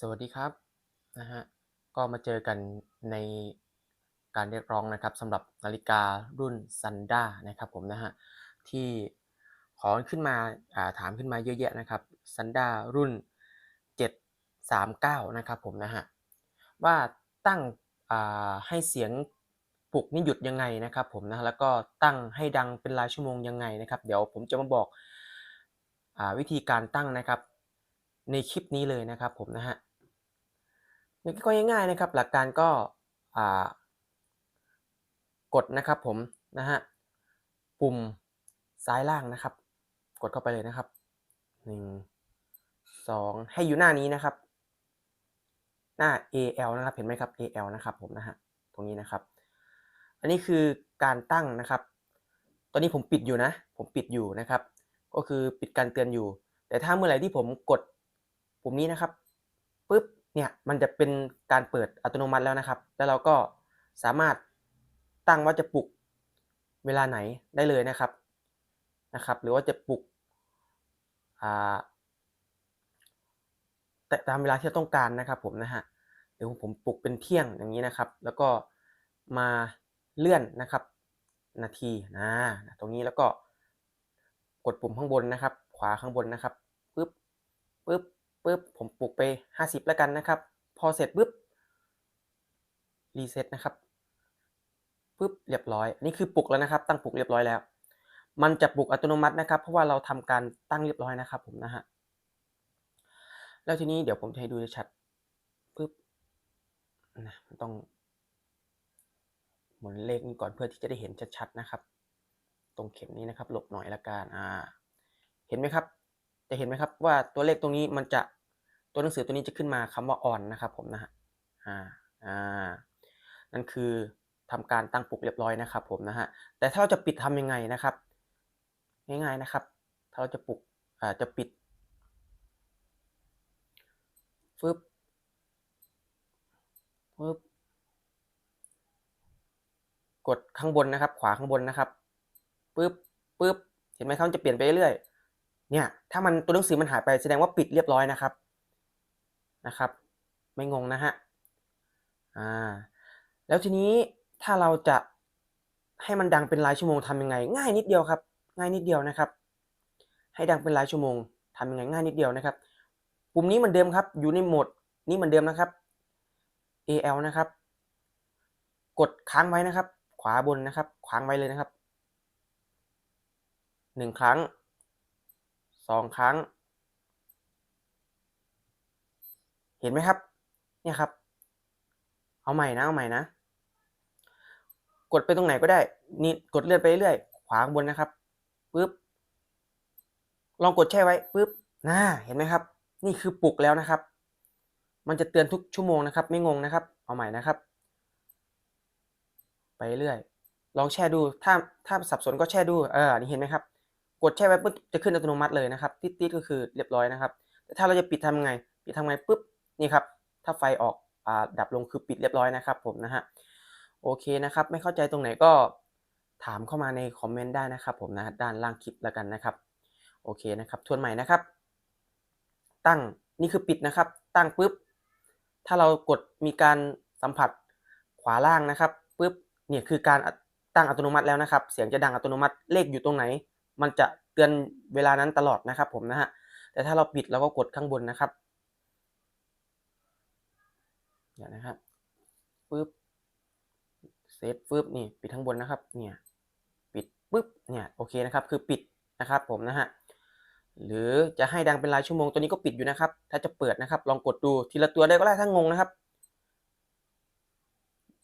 สวัสดีครับนะฮะก็มาเจอกันในการเรียกร้องนะครับสำหรับนาฬิการุ่น Sanda นะครับผมนะฮะที่ขอขึ้นมาถามขึ้นมาเยอะแยะนะครับ Sanda รุ่น 739 นะครับผมนะฮะว่าตั้งให้เสียงปลุกนี่หยุดยังไงนะครับผมนะแล้วก็ตั้งให้ดังเป็นรายชั่วโมงยังไงนะครับ เดี๋ยวผมจะมาบอกอวิธีการตั้งนะครับในคลิปนี้เลยนะครับผมนะฮะ ก็ง่ายๆนะครับ หลักการก็กดนะครับผมนะฮะปุ่มซ้ายล่างนะครับ กดเข้าไปเลยนะครับหนึ่งสองให้อยู่หน้านี้นะครับ หน้า AL นะครับเห็นไหมครับ AL นะครับผมนะฮะตรงนี้นะครับ อันนี้คือการตั้งนะครับ ตอนนี้ผมปิดอยู่นะ ผมปิดอยู่นะครับ ก็คือปิดการเตือนอยู่ แต่ถ้าเมื่อไหร่ที่ผมกดปุ่มนี้นะครับปุ๊บ เนี่ยมันจะเป็นการเปิดอัตโนมัติแล้วนะครับ แล้วเราก็สามารถตั้งว่าจะปลุกเวลาไหนได้เลยนะครับนะครับ หรือว่าจะปลุกแต่ตามเวลาที่เราต้องการนะครับผมนะฮะเดี๋ยวผมปลุกเป็นเที่ยงอย่างนี้นะครับ แล้วก็มาเลื่อนนะครับ นาทีนะตรงนี้แล้วก็กดปุ่มข้างบนนะครับ ขวาข้างบนนะครับปึ๊บปึ๊บ ปึ๊บผมปลุกไป 50 แล้วกันนะครับ พอเสร็จปึ๊บรีเซ็ตนะครับปึ๊บเรียบร้อย นี่คือปลุกแล้วนะครับ ตั้งปลุกเรียบร้อยแล้ว มันจะปลุกอัตโนมัตินะครับ เพราะว่าเราทำการตั้งเรียบร้อยนะครับ ผมนะฮะแล้วทีนี้เดี๋ยวผมจะให้ดูชัดปึ๊บนะต้องหมุนเลขนี้ก่อนเพื่อที่จะได้เห็นชัดๆนะครับ ตรงเข็มนี้นะครับ หลบหน่อยละกันอ่า เห็นไหมครับ จะเห็นไหมครับว่าตัวเลขตรงนี้มันจะ ตัวหนังสือตัวนี้จะขึ้นมาคำว่า on นะครับผมนะฮะอ่าอ่านั่นคือทำการตั้งปลุกเรียบร้อยนะครับผมนะฮะแต่ถ้าเราจะปิดทำยังไงนะครับ ง่ายๆนะครับ ถ้าเราจะปลุกอ่าจะปิดฟึบฟึบกดข้างบนนะครับ ขวาข้างบนนะครับปึ๊บปึ๊บเห็นไหมครับจะเปลี่ยนไปเรื่อยเนี่ยถ้ามันตัวหนังสือมันหายไปแสดงว่าปิดเรียบร้อยนะครับ นะครับ ไม่งงนะฮะอ่าแล้วทีนี้ถ้าเราจะให้มันดังเป็นรายชั่วโมงทำยังไง ง่ายนิดเดียวครับ ง่ายนิดเดียวนะครับ ให้ดังเป็นรายชั่วโมงทำยังไงง่ายนิดเดียวนะครับ ปุ่มนี้เหมือนเดิมครับอยู่ในโหมดนี้เหมือนเดิมนะครับ AL นะครับ กดค้างไว้นะครับ ขวาบนนะครับค้างไว้เลยนะครับหนึ่งครั้งสองครั้ง เห็นไหมครับ เนี่ยครับ เอาใหม่นะ เอาใหม่นะ กดไปตรงไหนก็ได้ นี่กดเลื่อนไปเรื่อยขวาบนนะครับปึ๊บ ลองกดแช่ไว้ปึ๊บน่าเห็นไหมครับ นี่คือปลุกแล้วนะครับ มันจะเตือนทุกชั่วโมงนะครับ ไม่งงนะครับ เอาใหม่นะครับ ไปเรื่อย ลองแช่ดู ถ้าถ้าสับสนก็แช่ดู เออ นี่เห็นไหมครับ กดแช่ไว้ปุ๊บจะขึ้นอัตโนมัติเลยนะครับ ติดๆก็คือเรียบร้อยนะครับแต่ถ้าเราจะปิดทำไง ปิดทำไงปุ๊บ นี่ครับ ถ้าไฟออกอดับลงคือปิดเรียบร้อยนะครับ ผมนะฮะ โอเคนะครับ ไม่เข้าใจตรงไหนก็ถามเข้ามาในคอมเมนต์ได้นะครับ ผมนะด้านล่างคลิปแล้วกันนะครับ โอเคนะครับ ทวนใหม่นะครับ ตั้ง นี่คือปิดนะครับ ตั้งปุ๊บ ถ้าเรากดมีการสัมผัสขวาล่างนะครับปุ๊บ เนี่ยคือการตั้งอัตโนมัติแล้วนะครับ เสียงจะดังอัตโนมัติ เลขอยู่ตรงไหน มันจะเตือนเวลานั้นตลอดนะครับ ผมนะฮะ แต่ถ้าเราปิดเราก็กดข้างบนนะครับ เดี๋ยวนะครับปึ๊บเซฟปึ๊บนี่ปิดข้งบนนะครับเนี่ยปิดปึ๊บเนี่ยโอเคนะครับคือปิดนะครับผมนะฮะหรือจะให้ดังเป็นรายชั่วโมงตัวนี้ก็ปิดอยู่นะครับ ถ้าจะเปิดนะครับ ลองกดดูทีละตัวได้ก็ได้ถ้างงนะครับ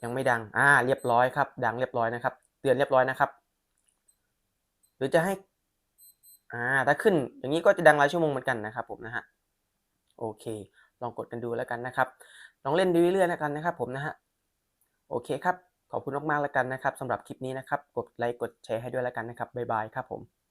ยังไม่ดังอ่าเรียบร้อยครับ ดังเรียบร้อยนะครับ เตือนเรียบร้อยนะครับ หรือจะให้อ่าถ้าขึ้นอย่างนี้ก็จะดังรายชั่วโมงเหมือนกันนะครับผมนะฮะโอเค ลองกดกันดูแล้วกันนะครับ ลองเล่นดูเรื่อยๆแล้วกันนะครับผมนะฮะโอเคครับขอบคุณมากๆแล้วกันนะครับสำหรับคลิปนี้นะครับกดไลค์กดแชร์ให้ด้วยแล้วกันนะครับบ๊ายบายครับผม